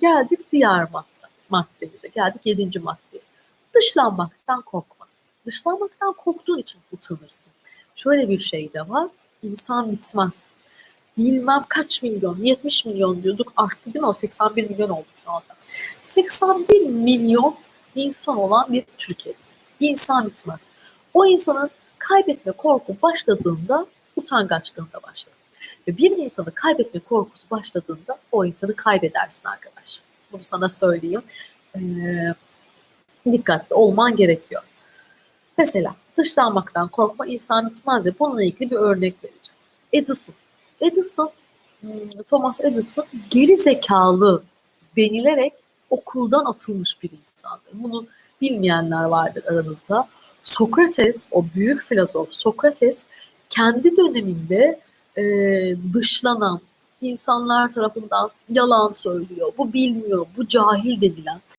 Geldik diğer madde, maddemize. Geldik yedinci maddeye. Dışlanmaktan korkma. Dışlanmaktan korktuğun için utanırsın. Şöyle bir şey de var. İnsan bitmez. Bilmem kaç milyon, 70 milyon diyorduk. Arttı değil mi? O 81 milyon oldu şu anda. 81 milyon insan olan bir Türkiye'deyiz. İnsan bitmez. O insanın kaybetme korku başladığında utangaçlığında başlar. Ve bir insanı kaybetme korkusu başladığında o insanı kaybedersin arkadaş. Bunu sana söyleyeyim. Ee, dikkatli olman gerekiyor. Mesela dışlanmaktan korkma insan bitmez ya bununla ilgili bir örnek vereceğim. Edison. Edison, hmm, Thomas Edison geri zekalı denilerek okuldan atılmış bir insandır. Bunu bilmeyenler vardır aranızda. Sokrates, o büyük filozof Sokrates kendi döneminde e, dışlanan insanlar tarafından yalan söylüyor, bu bilmiyor, bu cahil denilen